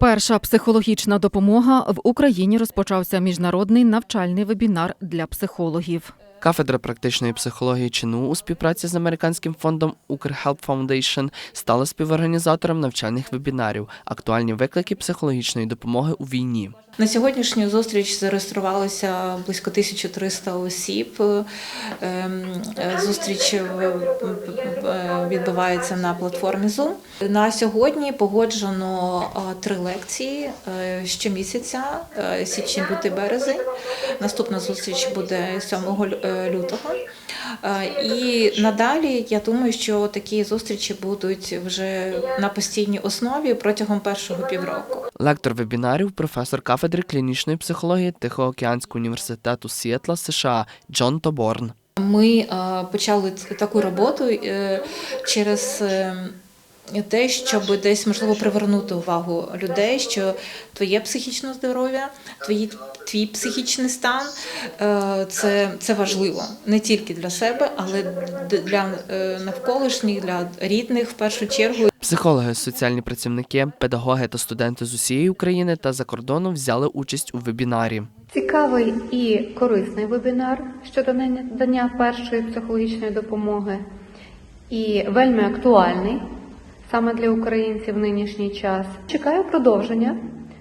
Перша психологічна допомога в Україні розпочався міжнародний навчальний вебінар для психологів. Кафедра практичної психології ЧНУ у співпраці з американським фондом Укрхелп Foundation стала співорганізатором навчальних вебінарів Актуальні виклики психологічної допомоги у війні. На сьогоднішню зустріч зареєструвалося близько 1300 осіб. Ем, е, Зустріч е, відбувається на платформі Zoom. На сьогодні погоджено е, три лекції е, щомісяця, е, січень, лютий, березень. Наступна зустріч буде 7 е, лютого. І надалі я думаю, що такі зустрічі будуть вже на постійній основі протягом першого півроку. Лектор вебінарів, професор кафедри клінічної психології Тихоокеанського університету Сіетла, США Джон Тоборн. Ми е, почали таку роботу е, через е, те, щоб десь можливо привернути увагу людей, що твоє психічне здоров'я, твої, твій психічний стан це, це важливо не тільки для себе, але для навколишніх, для рідних в першу чергу. Психологи, соціальні працівники, педагоги та студенти з усієї України та за кордону взяли участь у вебінарі. Цікавий і корисний вебінар щодо надання першої психологічної допомоги, і вельми актуальний саме для українців в нинішній час. Чекаю продовження,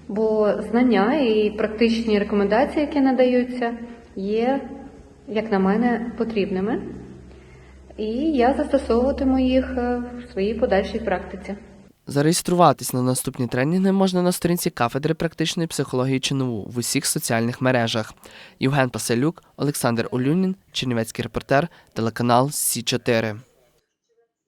бо знання і практичні рекомендації, які надаються, є, як на мене, потрібними. І я застосовуватиму їх е, в своїй подальшій практиці. Зареєструватись на наступні тренінги можна на сторінці кафедри практичної психології ЧНУ в усіх соціальних мережах. Євген Паселюк, Олександр Олюнін, Чернівецький репортер, телеканал Сі 4